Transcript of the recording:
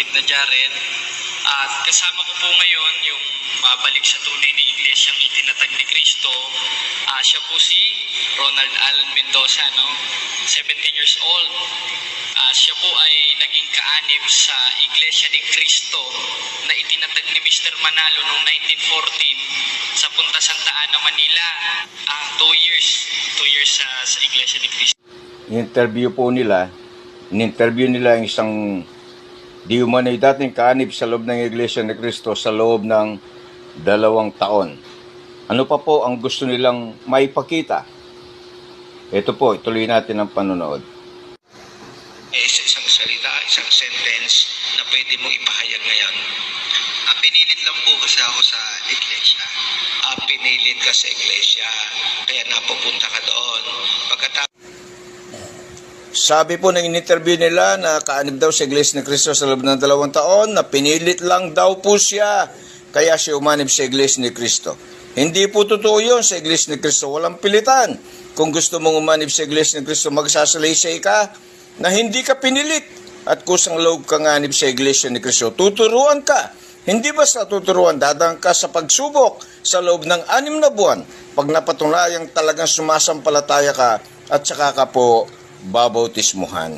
kapatid na Jared. At kasama ko po ngayon yung mabalik sa tunay na iglesyang itinatag ni Kristo. Ah, siya po si Ronald Allen Mendoza, no? 17 years old. Ah, siya po ay naging kaanib sa Iglesia ni Cristo na itinatag ni Mr. Manalo noong 1914 sa Punta Santa Ana, Manila. Ah, two years. Two years sa, sa Iglesia ni Cristo. interview po nila, in-interview nila yung isang di umano'y dating kaanib sa loob ng Iglesia ni Cristo sa loob ng dalawang taon. Ano pa po ang gusto nilang maipakita? Ito po, ituloy natin ang panonood. eh, sa isang salita, isang sentence na pwede mong ipahayag ngayon. Ah, pinilit lang po kasi ako sa iglesia. Ah, pinilit ka sa iglesia, kaya napupunta ka doon. Pagkatapos Sabi po ng in-interview nila na kaanib daw sa Iglesia ni Cristo sa loob ng dalawang taon, na pinilit lang daw po siya. Kaya siya umanib sa Iglesia ni Cristo. Hindi po totoo yun sa Iglesia ni Cristo. Walang pilitan. Kung gusto mong umanib sa Iglesia ni Cristo, magsasalaysay ka na hindi ka pinilit. At kusang loob ka nganib sa Iglesia ni Cristo, tuturuan ka. Hindi basta tuturuan, dadang ka sa pagsubok sa loob ng anim na buwan. Pag napatunayang talagang sumasampalataya ka at saka ka po babautismuhan.